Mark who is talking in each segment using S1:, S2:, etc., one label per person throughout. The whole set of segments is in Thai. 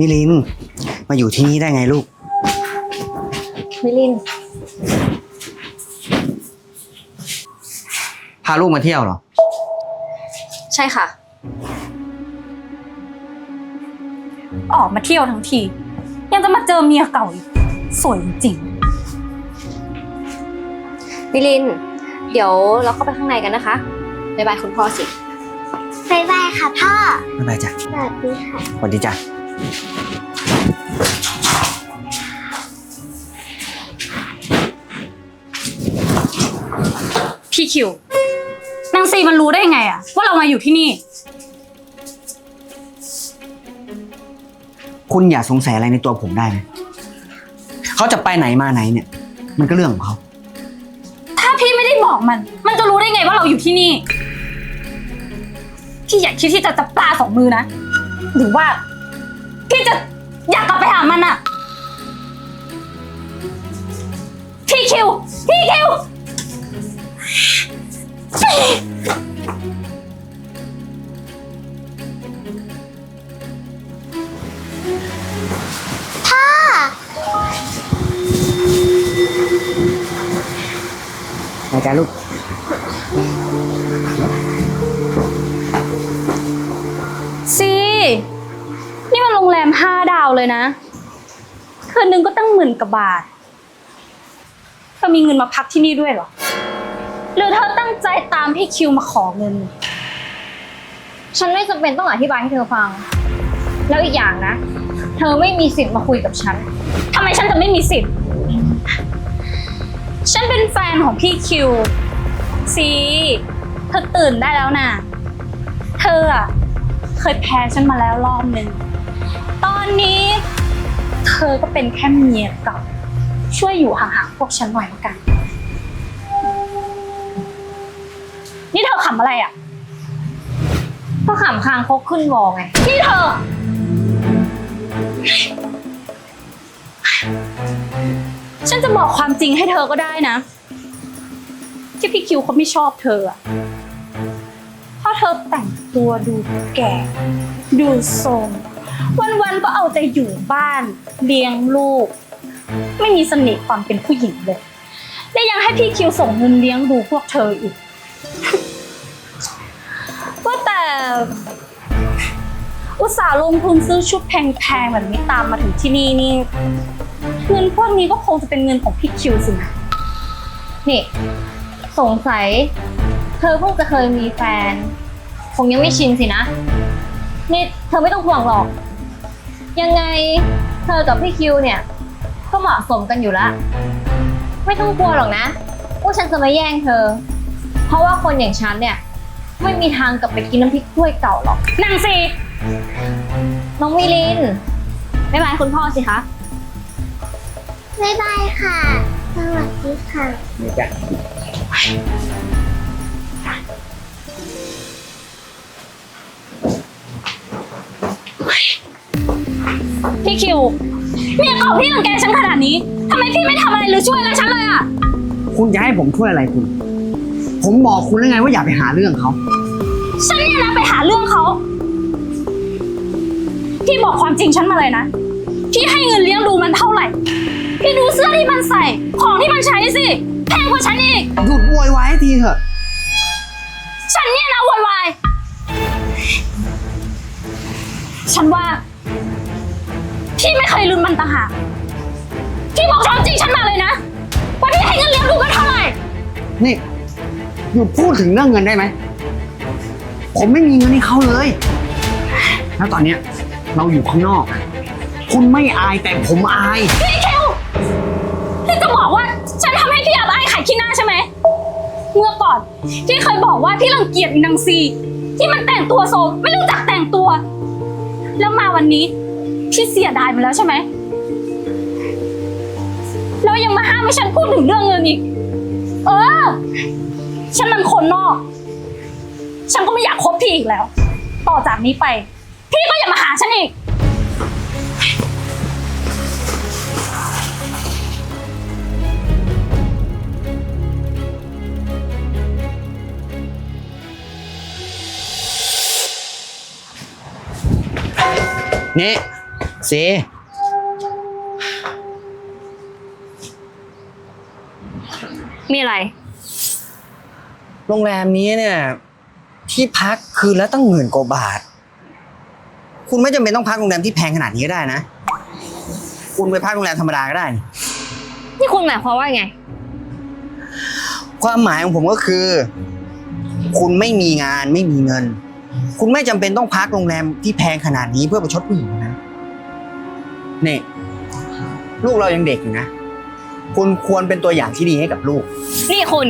S1: มิลิน มาอยู่ที่นี่ได้ไงลูก
S2: มิลิน
S1: พาลูกมาเที่ยวเหรอ
S2: ใช่ค่ะ
S3: ออกมาเที่ยวทั้งที ยังจะมาเจอเมียเก่าอีกสวยจริง
S2: มิลิน เดี๋ยวเราเข้าไปข้างในกันนะคะบ๊ายบายคุณพ่อสิ
S4: บายบายค่ะพ่อ
S1: ไม่เป็นไรจ้ะ
S4: สวัสดีค่ะ
S1: สวัสดีจ้ะ
S3: พี่คิวนางซีมันรู้ได้ไงอะว่าเรามาอยู่ที่นี่
S1: คุณอย่าสงสัยอะไรในตัวผมได้ไหมเขาจะไปไหนมาไหนเนี่ย มันก็เรื่องของเขา
S3: ถ้าพี่ไม่ได้บอกมัน มันจะรู้ได้ไงว่าเราอยู่ที่นี่ พี่อยากคิดที่จะจับปลาสองมือนะ หรือว่า พี่จะอยากกลับไปหามันอะพี่คิว พี่คิว
S1: นายจ้าลูก
S3: ซีนี่มันโรงแรมห้าดาวเลยนะ คืนนึงก็ตั้งหมื่นกว่าบาทเธอมีเงินมาพักที่นี่ด้วยเหรอ หรือเธอตั้งใจตามพี่คิวมาขอเงิน
S2: ฉันไม่จำเป็นต้องอธิบายให้เธอฟัง แล้วอีกอย่างนะ เธอไม่มีสิทธิ์มาคุยกับฉัน
S3: ทำไมฉันจะไม่มีสิทธิ์ ฉันเป็นแฟนของพี่คิวซีเธอตื่นได้แล้วนะเธออะเคยแพ้ฉันมาแล้วรอบหนึ่ง ตอนนี้ เธอก็เป็นแค่เมียเก่าช่วยอยู่ห่างๆพวกฉันหน่อยละกัน นี่เธอขำอะไรอะ
S2: ก็ขำคางคกขึ้นวอไง
S3: นี่เธอ ฉันจะบอกความจริงให้เธอก็ได้นะ ที่พี่คิวเขาไม่ชอบเธออะเพราะเธอแต่งตัวดูแก่ ดูโทรมวันๆก็เอาใจอยู่บ้าน เลี้ยงลูก ไม่มีเสน่ห์ความเป็นผู้หญิงเลย และยังให้พี่คิวส่งเงินเลี้ยงดูพวกเธออีก แต่อุตส่าห์ลงทุนซื้อชุดแพงๆแบบนี้ตามมาถึงที่นี่นี่เงินพวกนี้ก็คงจะเป็นเงินของพี่คิวสินะ
S2: นี่สงสัย เธอเพิ่งจะเคยมีแฟน คงยังไม่ชินสินะ นี่เธอไม่ต้องห่วงหรอก ยังไงเธอกับพี่คิวเนี่ย ก็เหมาะสมกันอยู่แล้ว ไม่ต้องกลัวหรอกนะว่าฉันจะมาแย่งเธอ เพราะว่าคนอย่างฉันเนี่ย ไม่มีทางกลับไปกินน้ำพริกถ้วยเก่าหรอก
S3: นางซี
S2: น้องมิลินไม่บายคุณพ่อสิคะ
S4: บายบายค่ะ สวัสดีค่ะ
S1: นี่จ้ะ
S3: พี่คิวเมียเก่าพี่รังแกฉันขนาดนี้ทำไมพี่ไม่ทำอะไรหรือช่วยอะไรฉันเลยอะ
S1: คุณจะให้ผมช่วยอะไรคุณ ผมบอกคุณแล้วไงว่าอย่าไปหาเรื่องเขา
S3: ฉันเนี่ยนะไปหาเรื่องเขา พี่บอกความจริงฉันมาเลยนะ พี่ให้เงินเลี้ยงดูมันเท่าไหร่ พี่ดูเสื้อที่มันใส่ ของที่มันใช้สิแพงกว่าฉันอีก
S1: หยุดโวยวายให้ทีเถอะ
S3: ฉันเนี่ยนะโวยวาย ฉันว่า พี่ไม่เคยลืมมันต่างหาก พี่บอกความจริงฉันมาเลยนะ ว่าพี่ให้เงินเลี้ยงดูมันเท่าไหร่
S1: นี่ หยุดพูดถึงเรื่องเงินได้ไหม ผมไม่มีเงินให้เขาเลย แล้วตอนเนี้ยเราอยู่ข้างนอก คุณไม่อายแต่ผมอาย
S3: พี่เคิวพี่จะบอกว่าฉันทำให้พี่อับอายขายขี้หน้าใช่ไหม เมื่อก่อนพี่เคยบอกว่าพี่รังเกียจอีนางซี ที่มันแต่งตัวโซมไม่รู้จักแต่งตัว แล้วมาวันนี้ พี่เสียดายมันแล้วใช่ไหม แล้วยังมาห้ามให้ฉันพูดถึงเรื่องเงินอีก เออ ฉันมันคนนอก ฉันก็ไม่อยากคบพี่อีกแล้ว ต่อจากนี้ไป พี่ก็อย่ามาหาฉันอีก
S1: นี่ซี
S2: มีอะไร
S1: โรงแรมนี้เนี่ย ที่พักคืนละตั้งหมื่นกว่าบาท คุณไม่จำเป็นต้องพักโรงแรมที่แพงขนาดนี้ก็ได้นะ คุณไปพักโรงแรมธรรมดาก็ได้นี่
S2: นี่คุณหมายความว่าไง
S1: ความหมายของผมก็คือ คุณไม่มีงานไม่มีเงิน คุณไม่จำเป็นต้องพักโรงแรมที่แพงขนาดนี้เพื่อประชดผู้หญิงนะนี่ลูกเรายังเด็กอยู่นะ คุณควรเป็นตัวอย่างที่ดีให้กับลูก
S2: นี่คุณ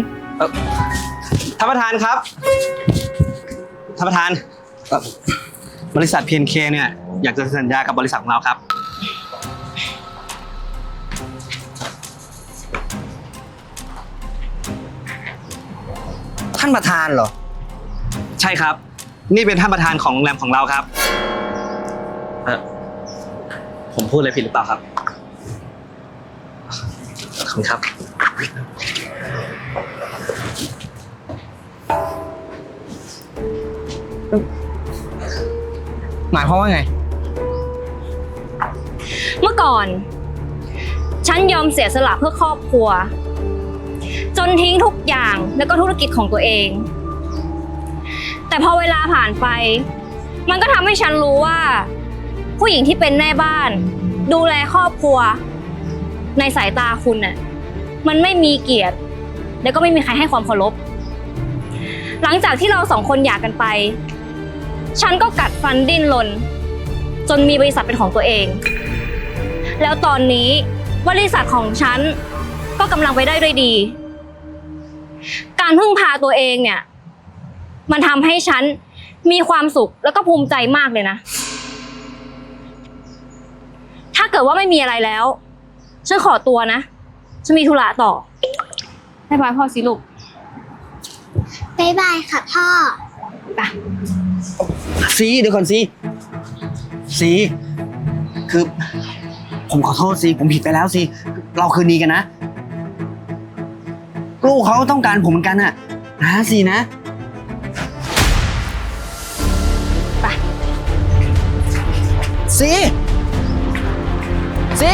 S5: ท่านประธานครับท่านประธานเอ่อบริษัท PNK เนี่ยอยากจะสัญญากับบริษัทของเราครับ
S1: ท่านประธานเหรอ
S5: ใช่ครับ นี่เป็นท่านประธานของโรงแรมของเราครับเออผมพูดอะไรผิดหรือเปล่าครับขอบคุณครับ
S1: หมายความว่าไง
S2: เมื่อก่อน ฉันยอมเสียสละเพื่อครอบครัว จนทิ้งทุกอย่างแล้วก็ธุรกิจของตัวเอง แต่พอเวลาผ่านไป มันก็ทำให้ฉันรู้ว่า ผู้หญิงที่เป็นแม่บ้าน ดูแลครอบครัว ในสายตาคุณน่ะมันไม่มีเกียรติ แล้วก็ไม่มีใครให้ความเคารพหลังจากที่เราสองคนหย่ากันไป ฉันก็กัดฟันดิ้นรนจนมีบริษัทเป็นของตัวเอง แล้วตอนนี้บริษัทของฉันก็กำลังไปได้ด้วยดี การพึ่งพาตัวเองเนี่ย มันทำให้ฉันมีความสุขแล้วก็ภูมิใจมากเลยนะ ถ้าเกิดว่าไม่มีอะไรแล้ว ฉันขอตัวนะ ฉันมีธุระต่อ บ๊ายบายพ่อสิลูก
S4: บ๊ายบายค่ะพ่อ
S1: ซีเดี๋ยวก่อนซีซีคือ ผมขอโทษซีผมผิดไปแล้วซีเราคืนดีกันนะ ลูกเขาต้องการผมเหมือนกันน่ะนะซีนะ
S2: ไป
S1: ซีซี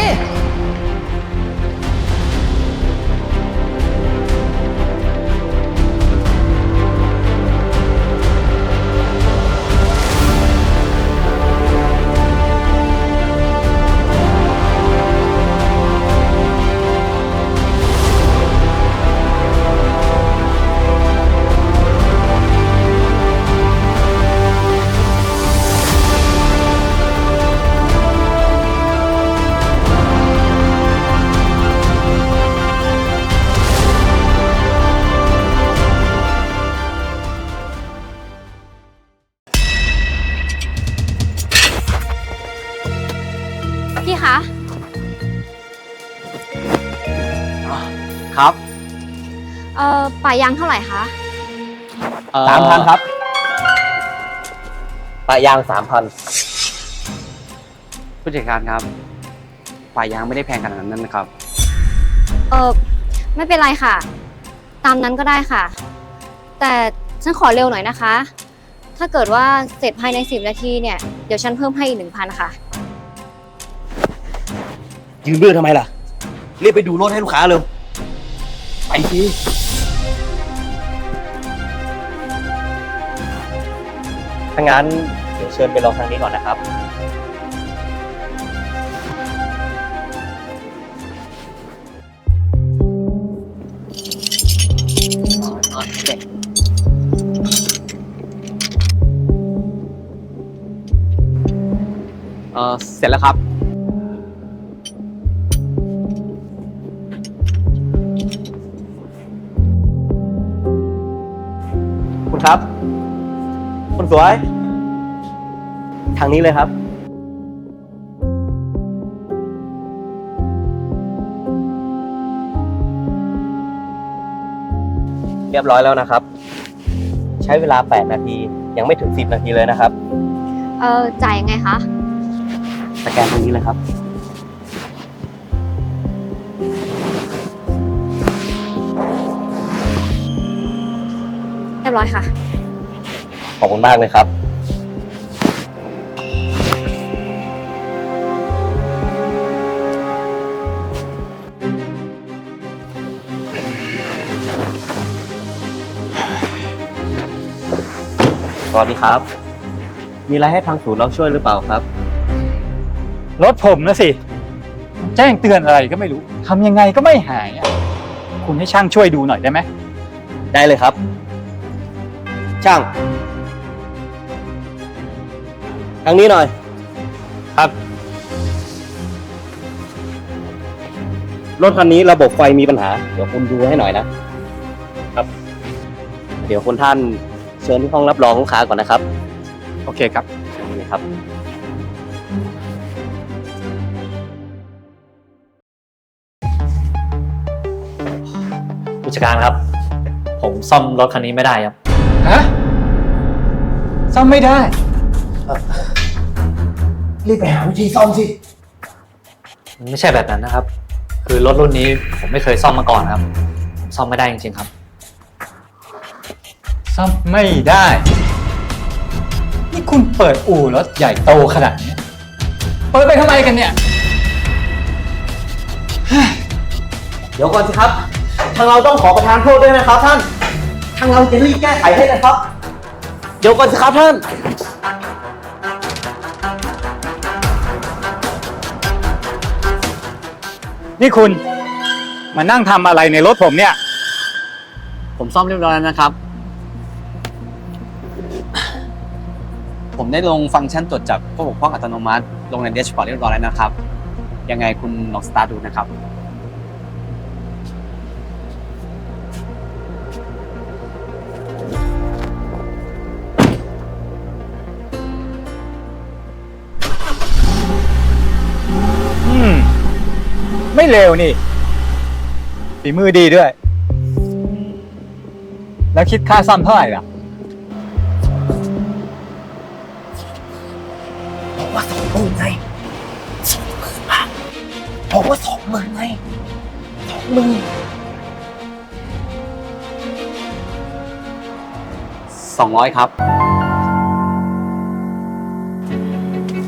S6: สามพันครับปลายางสามพัน
S5: ผู้จัดการครับป่ายางไม่ได้แพงขนาดนั้นนะครับ
S2: เออไม่เป็นไรค่ะ ตามนั้นก็ได้ค่ะ แต่ฉันขอเร็วหน่อยนะคะ ถ้าเกิดว่าเสร็จภายใน10นาทีเนี่ย เดี๋ยวฉันเพิ่มให้อีกหนึ่งพันค่ะ
S6: ยืนเรือทำไมล่ะรีบไปดูรถให้ลูกค้าเร็วไปสิ ถ้างั้นเดี๋ยวเชิญไปรองทางนี้ก่อนนะครับ
S5: เออเสร็จแล้วครับ
S6: คุณครับ คุณสวย ทางนี้เลยครับ เรียบร้อยแล้วนะครับ ใช้เวลา 8 นาที ยังไม่ถึง 10 นาทีเลยนะครับ
S2: เออจ่ายยังไงคะ
S6: สแกนตรงนี้เลยครับ
S2: เรียบร้อยค่ะ
S6: ข ขอบคุณมากเลยครับ สวัสดีครับ มีอะไรให้ทางศูนย์เราช่วยหรือเปล่าครับ
S7: รถผมนะสิ แจ้งเตือนอะไรก็ไม่รู้ทำยังไงก็ไม่หายคุณให้ช่างช่วยดูหน่อยได้ไหม
S6: ได้เลยครับ ช่าง ทางนี้หน่อย
S7: ครับ
S6: รถคันนี้ระบบไฟมีปัญหา เดี๋ยวคุณดูให้หน่อยนะ ครับ เดี๋ยวคุณท่านเชิญที่ห้องรับรองลูกค้าก่อนนะครับ
S7: โอเคครับ
S6: เชิญเลยครับ
S8: ผู้จัดการครับ ผมซ่อมรถคันนี้ไม่ได้ครับ
S7: ฮะซ่อมไม่ได้
S6: รีบไปหาวิธีซ่อมสิ
S8: มันไม่ใช่แบบนั้นนะครับ คือรถรุ่นนี้ผมไม่เคยซ่อมมาก่อนครับผมซ่อมไม่ได้จริงๆครับ
S7: ซ่อมไม่ได้ นี่คุณเปิดอู่รถใหญ่โตขนาดนี้ เปิดไปทำไมกันเนี่ย
S6: เดี๋ยวก่อนสิครับ ทางเราต้องขอประทานโทษด้วยนะครับท่าน ทางเราจะรีบแก้ไขให้นะครับ เดี๋ยวก่อนสิครับท่าน
S7: นี่คุณมานั่งทำอะไรในรถผมเนี่ย
S9: ผมซ่อมเรียบร้อยแล้วนะครับ ผมได้ลงฟังก์ชันตรวจจับผู้บกพร่องอัตโนมัติ ลงในเดชบอร์ดเรียบร้อยแล้วนะครับ ยังไงคุณลองสตาร์ทดูนะครับ
S7: เร็วนี่ฝีมือดีด้วย แล้วคิดค่าซ่อมเท่าไหร่ล่ะ
S6: บอกว่าสองหมื่นไงสองหมื่นบาทบอกว่าสองหมื่นไงสองหมื่น
S9: 200ครับ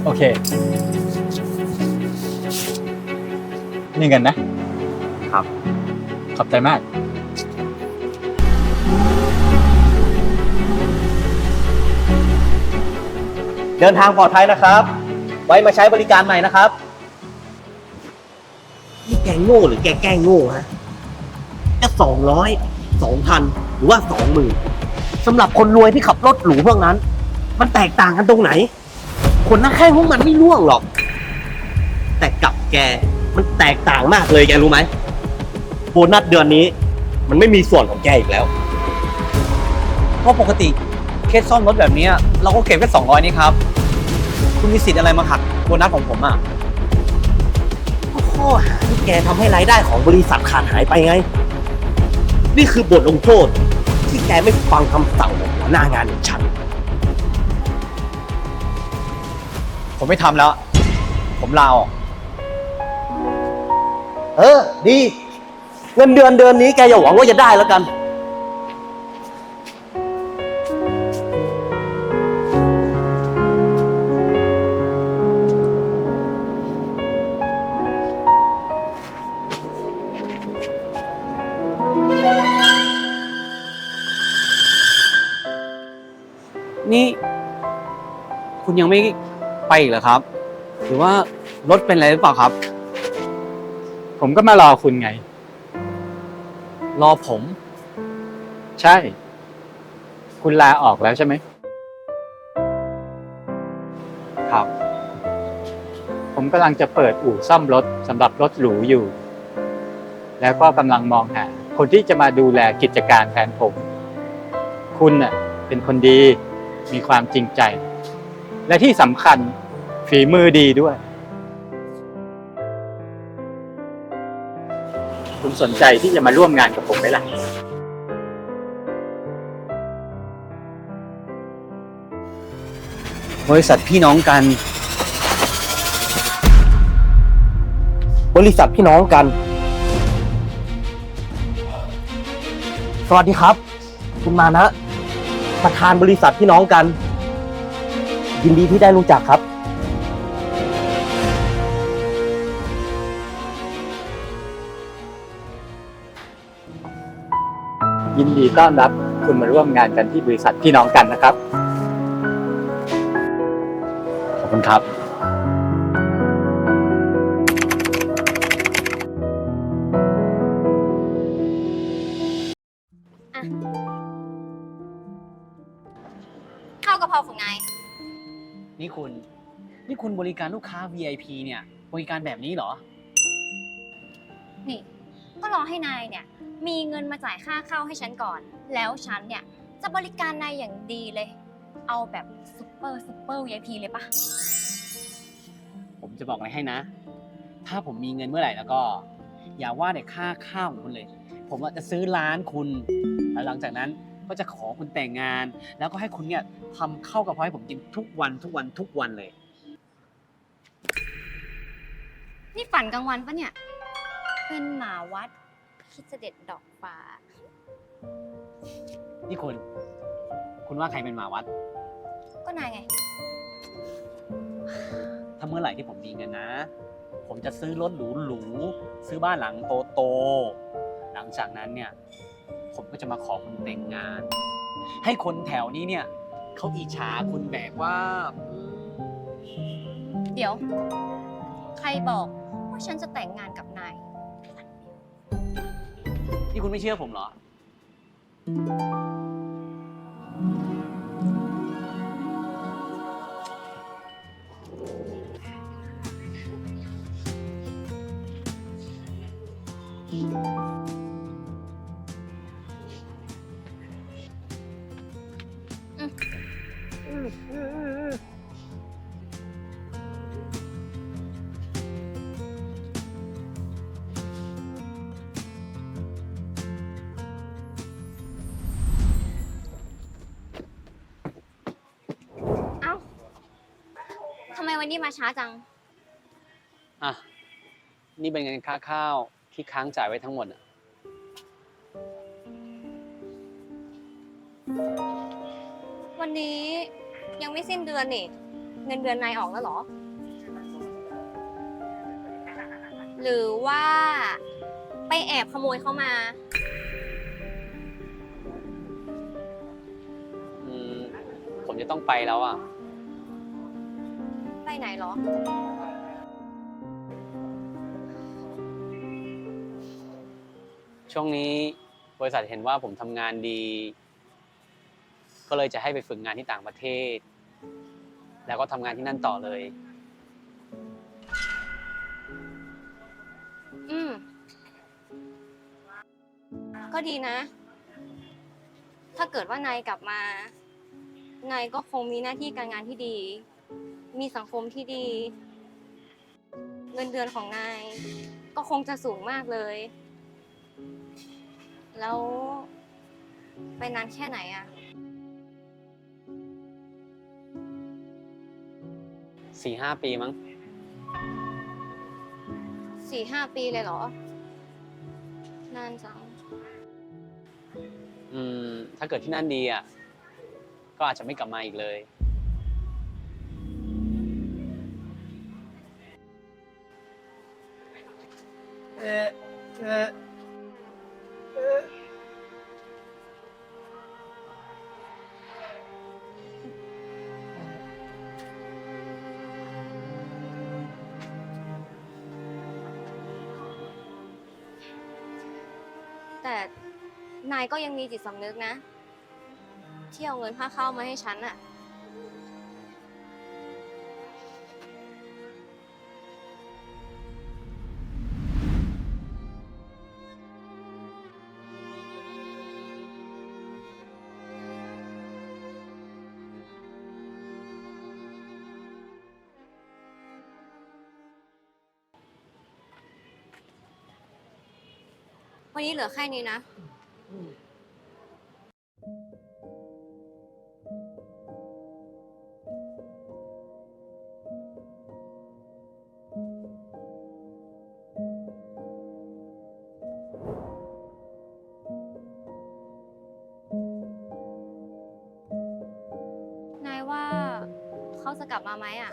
S7: โอเค นี่เงินนะ
S9: ครับ
S7: ขอบใจมาก
S6: เดินทางปลอดภัยนะครับ ไว้มาใช้บริการใหม่นะครับ นี่แกโง่หรือแกแกล้งโง่ฮะจะสองร้อยสองพันหรือว่าสองหมื่นสำหรับคนรวยที่ขับรถหรูพวกนั้น มันแตกต่างกันตรงไหน คนหน้าแข้งพวกมันไม่ร่วงหรอก แต่กับแก มันแตกต่างมากเลยแกรู้ไหมโบนัสเดือนนี้ มันไม่มีส่วนของแกอีกแล้ว
S9: เพราะปกติเคสซ่อมรถแบบเนี้ยเราก็เก็บแค่200 นี่ครับ คุณมีสิทธิ์อะไรมาหักโบนัสของผมอะ
S6: ก็ข้อหาที่แกทำให้รายได้ของบริษัทขาดหายไปไง นี่คือบทลงโทษที่แกไม่ฟังคำสั่งของหัวหน้างานอย่างฉัน
S9: ผมไม่ทำแล้ว ผมลาออก
S6: เออ ดี เงินเดือนเดือนนี้แกอย่าหวังว่าจะได้แล้วกัน
S9: นี่ คุณยังไม่ไปอีกเหรอครับ หรือว่ารถเป็นอะไรหรือเปล่าครับ
S7: ผมก็มารอคุณไง
S9: รอผม
S7: ใช่ คุณลาออกแล้วใช่ไหม
S9: ครับ
S7: ผมกำลังจะเปิดอู่ซ่อมรถสำหรับรถหรูอยู่ แล้วก็กำลังมองหา คนที่จะมาดูแลกิจการแทนผม คุณน่ะ เป็นคนดี มีความจริงใจ และที่สำคัญฝีมือดีด้วย คุณสนใจที่จะมาร่วมงานกับผมไหมล่ะ
S9: บริษัทพี่น้องกัน
S6: บริษัทพี่น้องกัน สวัสดีครับ คุณมานะ ประธานบริษัทพี่น้องกัน ยินดีที่ได้รู้จักครับ
S7: ต้อนรับคุณมาร่วมงานกันที่บริษัทพี่น้องกันนะครับ
S10: อบคุณครับ
S2: ข้าวกะเพราของนาย
S9: นี่คุณ นี่คุณบริการลูกค้า VIP เนี่ย บริการแบบนี้เหรอ
S2: นี่ ก็รอให้นายเนี่ย มีเงินมาจ่ายค่าเข้าให้ฉันก่อน แล้วฉันเนี่ยจะบริการนายอย่างดีเลย เอาแบบซุปเปอร์ซุปเปอร์ VIP เลยปะ
S9: ผมจะบอกอะไรให้นะ ถ้าผมมีเงินเมื่อไหร่แล้วก็ อย่าว่าแต่ค่าข้าวของคุณเลย ผมอาจจะซื้อร้านคุณ แล้วหลังจากนั้นก็จะขอคุณแต่งงาน แล้วก็ให้คุณเนี่ยทำข้าวกะเพราให้ผมกินทุกวันทุกวันทุกวันเลย
S2: นี่ฝันกลางวันปะเนี่ย เป็นหมาวัด คิดจะเด็ดดอกฟ้า
S9: นี่คุณ คุณว่าใครเป็นหมาวัด
S2: ก็นายไง
S9: ถ้าเมื่อไหร่ที่ผมมีเงินนะ ผมจะซื้อรถหรูๆซื้อบ้านหลังโตๆหลังจากนั้นเนี่ย ผมก็จะมาขอคุณแต่งงาน ให้คนแถวนี้เนี่ยเขาอิจฉาคุณแบบว่า
S2: เดี๋ยว ใครบอกว่าฉันจะแต่งงานกับ นี่
S9: คุณไม่เชื่อผมเหรอ
S2: วันนี้มาช้าจัง
S9: อะ นี่เป็นเงินค่าข้าวที่ค้างจ่ายไว้ทั้งหมดอะ
S2: วันนี้ยังไม่สิ้นเดือนนี่ เงินเดือนนายออกแล้วเหรอ หรือว่าไปแอบขโมยเขามา
S9: อืม ผมจะต้องไปแล้วอะ
S2: ไปไหนเหรอ
S9: ช่วงนี้บริษัทเห็นว่าผมทำงานดี ก็เลยจะให้ไปฝึกงานที่ต่างประเทศ แล้วก็ทำงานที่นั่นต่อเลย
S2: อืม ก็ดีนะ ถ้าเกิดว่านายกลับมา นายก็คงมีหน้าที่การงานที่ดี มีสังคมที่ดี เงินเดือนของนาย ก็คงจะสูงมากเลย แล้ว ไปนานแค่ไหนอะ
S9: สี่ห้าปีมั้ง
S2: สี่ห้าปีเลยเหรอ นานจัง
S9: อืม ถ้าเกิดที่นั่นดีอะ ก็อาจจะไม่กลับมาอีกเลย
S2: แต่นายก็ยังมีจิตสำนึกนะ ที่เอาเงินค่าเข้าวมาให้ฉันอะ เหลือแค่นี้นะ นายว่าเขาจะกลับมาไหมอะ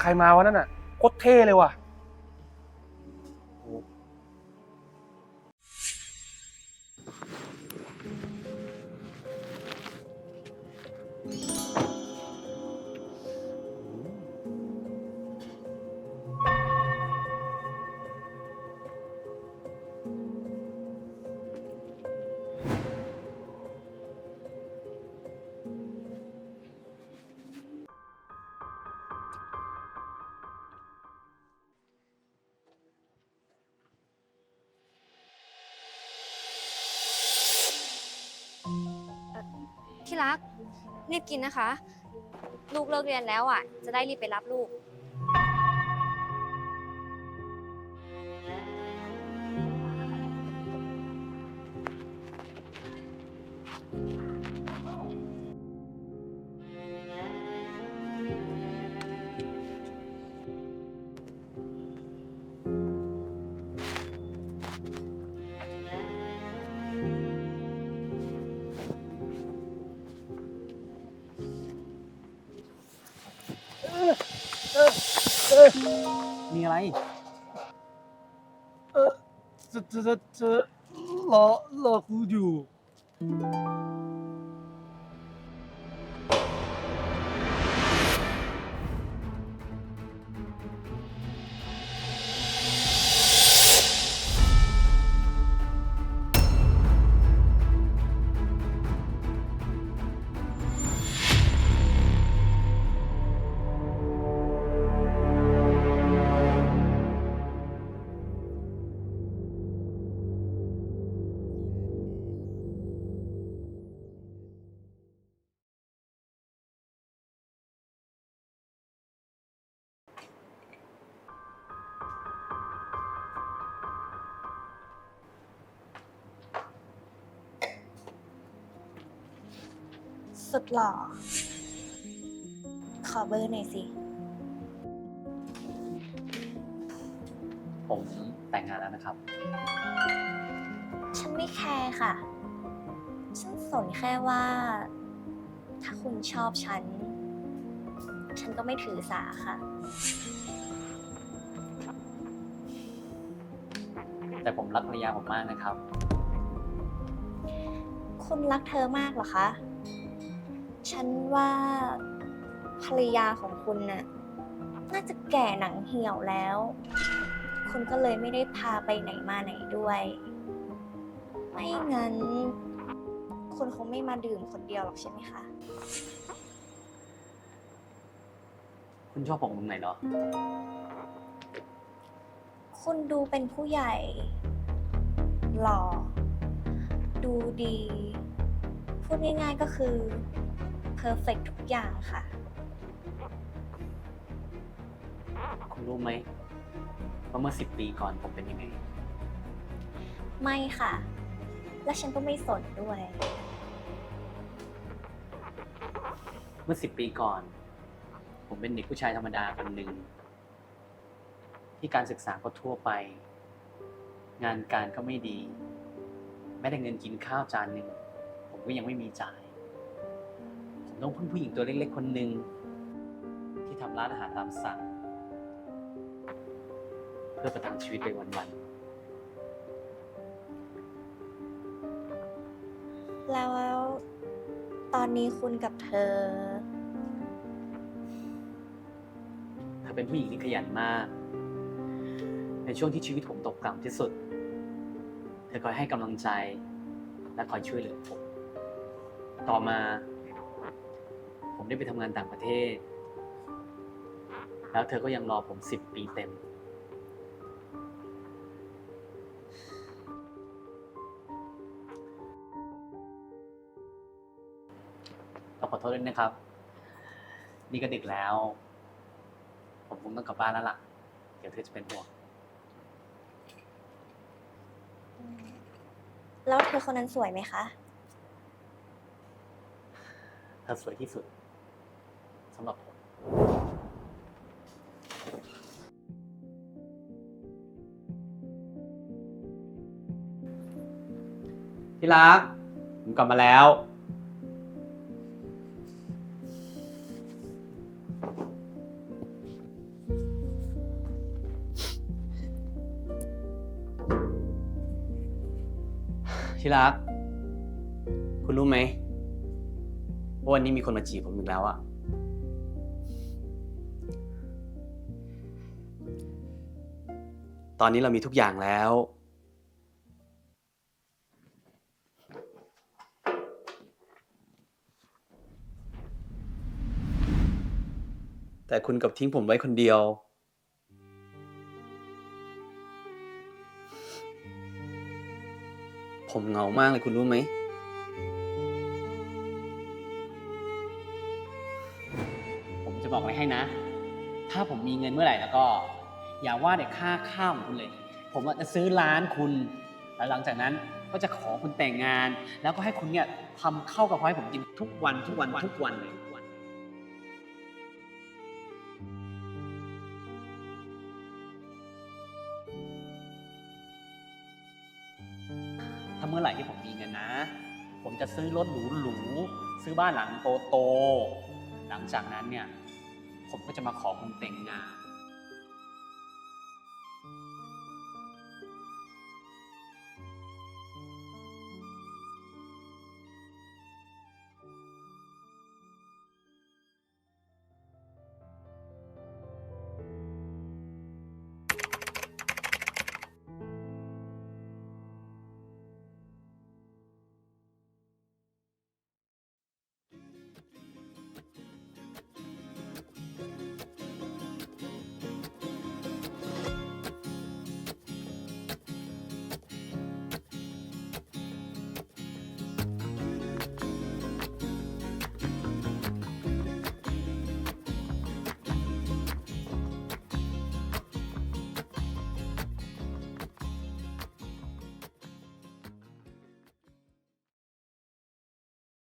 S11: ใครมาวะนั่นน่ะโคตรเท่เลยว่ะ
S2: ที่รัก รีบกินนะคะ ลูกเลิกเรียนแล้วอะ จะได้รีบไปรับลูก
S12: อะไร
S11: จะจะจะจะรอรอกูอยู่
S13: สุดหล่อ ขอเบอร์หน่อยสิ
S9: ผมแต่งงานแล้วนะครับ
S13: ฉันไม่แคร์ค่ะ ฉันสนแค่ว่า ถ้าคุณชอบฉัน ฉันก็ไม่ถือสาค่ะ
S9: แต่ผมรักภรรยาผมมากนะครับ
S13: คุณรักเธอมากเหรอคะ ฉันว่าภรรยาของคุณน่ะน่าจะแก่หนังเหี่ยวแล้ว คุณก็เลยไม่ได้พาไปไหนมาไหนด้วย ไม่งั้น คุณคงไม่มาดื่มคนเดียวหรอกใช่ไหมคะ
S9: คุณชอบผมตรงไหนเหรอ
S13: คุณดูเป็นผู้ใหญ่ หล่อ ดูดี พูดง่ายๆก็คือ เพอร์เฟกทุกอย่างค่ะ
S9: คุณรู้ไหมว่าเมื่อสิบปีก่อนผมเป็นยังไง
S13: ไม่ค่ะ และฉันก็ไม่สนด้วย
S9: เมื่อสิบปีก่อน ผมเป็นเด็กผู้ชายธรรมดาคนหนึ่ง ที่การศึกษาก็ทั่วไป งานการก็ไม่ดี แม้แต่เงินกินข้าวจานหนึ่ง ผมก็ยังไม่มีจ่าย ผมต้องพึ่งผู้หญิงตัวเล็กๆคนหนึ่งที่ทำร้านอาหารตามสั่ง เพื่อประทังชีวิตไปวันๆ
S13: แล้ว ตอนนี้คุณกับเธอ
S9: เธอเป็นผู้หญิงที่ขยันมาก ในช่วงที่ชีวิตผมตกต่ำที่สุด เธอคอยให้กำลังใจและคอยช่วยเหลือผม ต่อมาผม ได้ไปทำงานต่างประเทศ แล้วเธอก็ยังรอผมสิบปีเต็ม ต้องขอโทษด้วยนะครับ นี่ก็ดึกแล้ว ผมคงต้องกลับบ้านแล้วล่ะ เดี๋ยวเธอจะเป็นห่วง
S13: แล้วเธอคนนั้นสวยไหมคะ
S9: เธอสวยที่สุดสำหรับผมที่รัก ผมกลับมาแล้ว ที่รัก คุณรู้ไหมว่าวันนี้มีคนมาจีบผมอีกแล้วอะ ตอนนี้เรามีทุกอย่างแล้ว แต่คุณกับทิ้งผมไว้คนเดียว ผมเหงามากเลยคุณรู้ไหมผมจะบอกไว้ให้นะ ถ้าผมมีเงินเมื่อไหร่แล้วก็ อย่าว่าแต่ค่าข้าวของคุณเลย ผมอะจะซื้อร้านคุณแล้วหลังจากนั้นก็จะขอคุณแต่งงาน แล้วก็ให้คุณเนี่ยทำข้าวกะเพราให้ผมกินทุกวันทุกวันทุกวันเลย ถ้าเมื่อไหร่ที่ผมมีเงินนะ ผมจะซื้อรถหรูๆซื้อบ้านหลังโตๆหลังจากนั้นเนี่ย ผมก็จะมาขอคุณแต่งงาน